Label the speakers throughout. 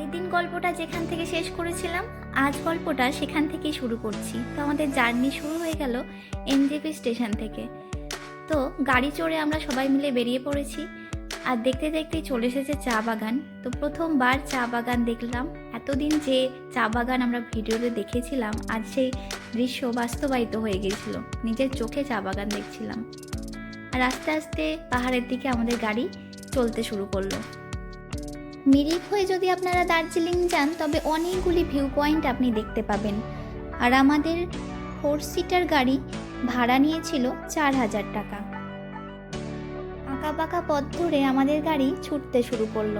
Speaker 1: আগের দিন গল্পটা যেখান থেকে শেষ করেছিলাম, আজ গল্পটা সেখান থেকেই শুরু করছি। তো আমাদের জার্নি শুরু হয়ে গেল এনজেপি স্টেশন থেকে। তো গাড়ি চড়ে আমরা সবাই মিলে বেরিয়ে পড়েছি। আর দেখতে দেখতেই চলে এসেছে চা বাগান। তো প্রথমবার চা বাগান দেখলাম। এতদিন যে চা বাগান আমরা ভিডিওতে দেখেছিলাম, আজ সেই দৃশ্য বাস্তবায়িত হয়ে গিয়েছিল নিজের চোখে চা বাগান দেখছিলাম। আর আস্তে আস্তে পাহাড়ের দিকে আমাদের গাড়ি চলতে শুরু করল। মিরিক হয়ে যদি আপনারা দার্জিলিং যান, তবে অনেকগুলি ভিউ পয়েন্ট আপনি দেখতে পাবেন। আর আমাদের ফোর সিটার গাড়ি ভাড়া নিয়েছিল চার হাজার টাকা। আঁকা বাঁকা পথ ধরে আমাদের গাড়ি ছুটতে শুরু করল।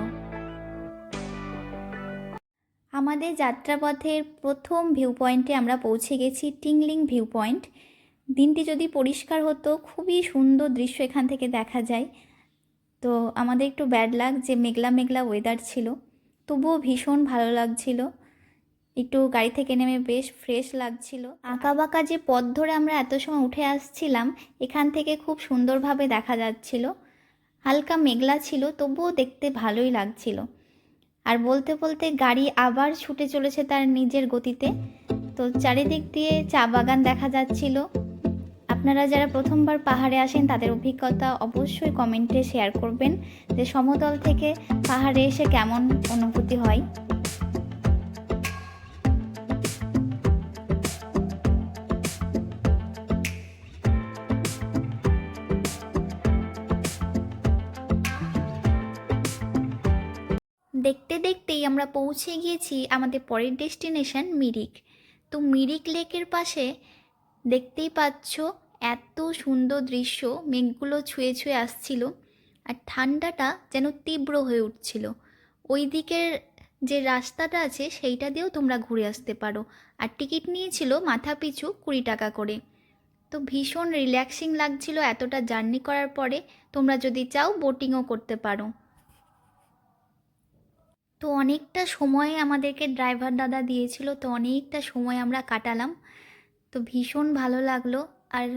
Speaker 1: আমাদের যাত্রাপথের প্রথম ভিউ পয়েন্টে আমরা পৌঁছে গেছি টিংলিং ভিউ পয়েন্ট দিনটি যদি পরিষ্কার হতো, খুবই সুন্দর দৃশ্য এখান থেকে দেখা যায়। তো আমাদের একটু ব্যাড লাগ যে মেঘলা মেঘলা ওয়েদার ছিল, তবুও ভীষণ ভালো লাগছিল। একটু গাড়ি থেকে নেমে বেশ ফ্রেশ লাগছিল। আঁকা বাঁকা যে পথ ধরে আমরা এত সময় উঠে আসছিলাম, এখান থেকে খুব সুন্দরভাবে দেখা যাচ্ছিল। হালকা মেঘলা ছিল, তবুও দেখতে ভালোই লাগছিল। আর বলতে বলতে গাড়ি আবার ছুটে চলেছে তার নিজের গতিতে। তো চারিদিক দিয়ে চা বাগান দেখা যাচ্ছিল। আপনারা যারা প্রথমবার পাহাড়ে আসেন, তাদের অভিজ্ঞতা অবশ্যই কমেন্টে শেয়ার করবেন যে সমতল থেকে পাহাড়ে এসে কেমন অনুভূতি হয়। দেখতে দেখতেই আমরা পৌঁছে গিয়েছি আমাদের পরের ডেস্টিনেশন মিরিক। তো মিরিক লেকের পাশে দেখতেই পাচ্ছ এত সুন্দর দৃশ্য মেঘগুলো ছুঁয়ে ছুঁয়ে আসছিল আর ঠান্ডাটা যেন তীব্র হয়ে উঠছিল। ওই দিকের যে রাস্তাটা আছে সেইটা দিয়েও তোমরা ঘুরে আসতে পারো। আর টিকিট নিয়েছিল মাথা পিছু কুড়ি টাকা করে। তো ভীষণ রিল্যাক্সিং লাগছিল এতটা জার্নি করার পরে। তোমরা যদি চাও বোটিংও করতে পারো। তো অনেকটা সময় আমাদেরকে ড্রাইভার দাদা দিয়েছিল, তো অনেকটা সময় আমরা কাটালাম। তো ভীষণ ভালো লাগল। আর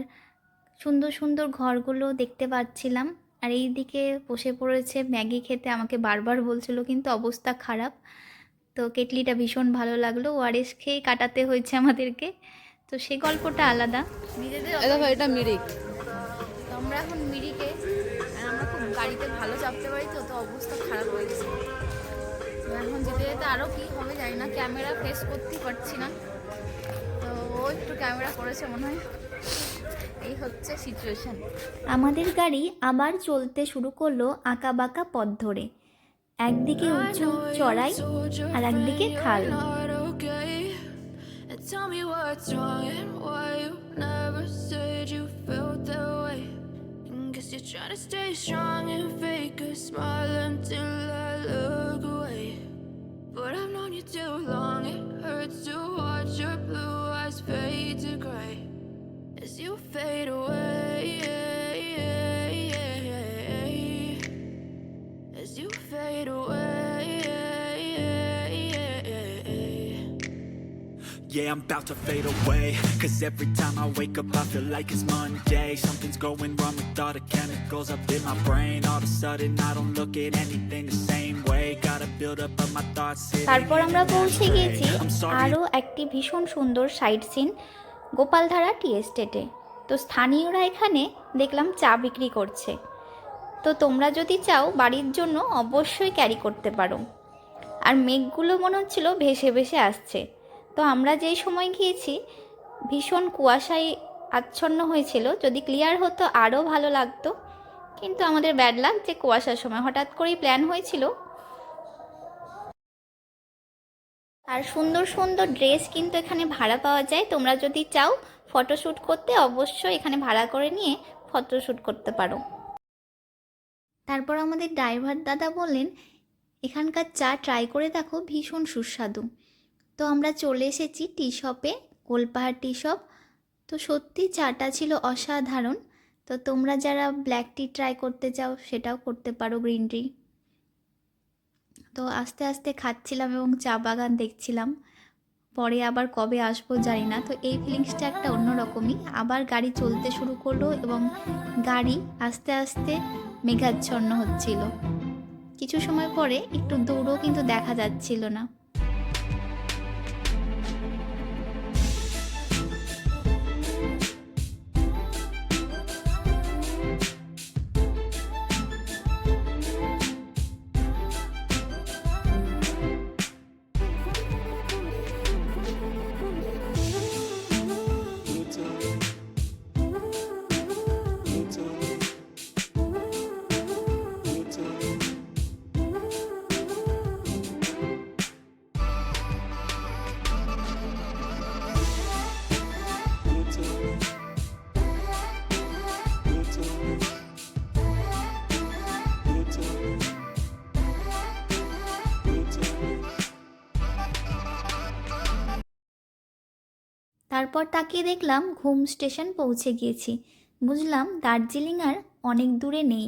Speaker 1: সুন্দর সুন্দর ঘরগুলো দেখতে পাচ্ছিলাম। আর এই দিকে বসে পড়েছে ম্যাগি খেতে আমাকে বারবার বলছিল কিন্তু অবস্থা খারাপ। তো কেটলিটা ভীষণ ভালো লাগল। ওআরএস খেয়ে কাটাতে হয়েছে আমাদেরকে। তো সে গল্পটা আলাদা।
Speaker 2: দেখো এটা মিরিক।
Speaker 1: তো আমরা এখন মিরিকে আমরা খুব গাড়িতে ভালো চাপতে পারি তো তো অবস্থা খারাপ হয়ে গেছে। এখন যেতে যেতে আরও কী হবে জানি না ক্যামেরা ফেস করতেই পারছি না। তো ও একটু ক্যামেরা করেছে মনে হয়। এই হচ্ছে সিচুয়েশন আমাদের গাড়ি আবার চলতে শুরু করল আঁকা বাঁকা পথ ধরে। একদিকে উঁচু চড়াই আর একদিকে খাল।
Speaker 3: Cause you're trying to stay strong and fake a
Speaker 4: Yeah, I'm about to fade away Cause every time I wake up I feel like it's Monday Something's going wrong with all the chemicals up in my brain All of a sudden I don't look at anything the same way Gotta build up of my thoughts
Speaker 1: তারপর আমরা পৌঁছে গিয়েছি
Speaker 4: I'm sorry
Speaker 1: আরও একটি ভীষণ সুন্দর site scene Gopaldhara tea এস্টেটে তো স্থানীয়রা এখানে দেখলাম চা বিক্রি করছে তো তোমরা যদি চাও বাড়ির জন্য অবশ্যই ক্যারি করতে পারো আর মেঘগুলো মনে হচ্ছিল ভেসে ভেসে আসছে তো আমরা যেই সময় গিয়েছি ভীষণ কুয়াশায় আচ্ছন্ন হয়েছিল। যদি ক্লিয়ার হতো আরও ভালো লাগতো। কিন্তু আমাদের ব্যাড লাগ যে কুয়াশার সময়। হঠাৎ করেই প্ল্যান হয়েছিল। আর সুন্দর সুন্দর ড্রেস কিন্তু এখানে ভাড়া পাওয়া যায়। তোমরা যদি চাও ফটোশ্যুট করতে, অবশ্যই এখানে ভাড়া করে নিয়ে ফটোশ্যুট করতে পারো। তারপর আমাদের ড্রাইভার দাদা বললেন, এখানকার চা ট্রাই করে দেখো, ভীষণ সুস্বাদু। তো আমরা চলে এসেছি টি শপে, গোলপাহাড় টি শপ। তো সত্যি চাটা ছিল অসাধারণ। তো তোমরা যারা ব্ল্যাক টি ট্রাই করতে চাও, সেটাও করতে পারো গ্রিন টি তো আস্তে আস্তে খাচ্ছিলাম এবং চা বাগান দেখছিলাম। পরে আবার কবে আসব জানি না। তো এই ফিলিংসটা একটা অন্যরকমই। আবার গাড়ি চলতে শুরু করল এবং গাড়ি আস্তে আস্তে মেঘাচ্ছন্ন হচ্ছিল। কিছু সময় পরে একটু দূরও কিন্তু দেখা যাচ্ছিল না। তারপর তাকিয়ে দেখলাম ঘুম স্টেশন পৌঁছে গিয়েছি। বুঝলাম দার্জিলিং আর অনেক দূরে নেই।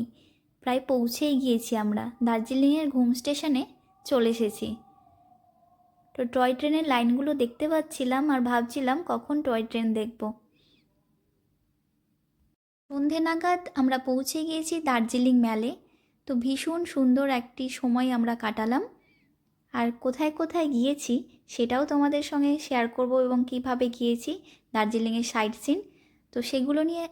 Speaker 1: প্রায় পৌঁছেই গিয়েছি আমরা। দার্জিলিংয়ের ঘুম স্টেশনে চলে এসেছি। তো টয় ট্রেনের লাইনগুলো দেখতে পাচ্ছিলাম আর ভাবছিলাম কখন টয় ট্রেন দেখব। সন্ধে নাগাদ আমরা পৌঁছে গিয়েছি দার্জিলিং ম্যালে তো ভীষণ সুন্দর একটি সময় আমরা কাটালাম। আর কোথায় কোথায় গিয়েছি সেটাও তোমাদের সঙ্গে শেয়ার করব এবং কীভাবে গিয়েছি দার্জিলিংয়ের সাইট সিন তো সেগুলো নিয়ে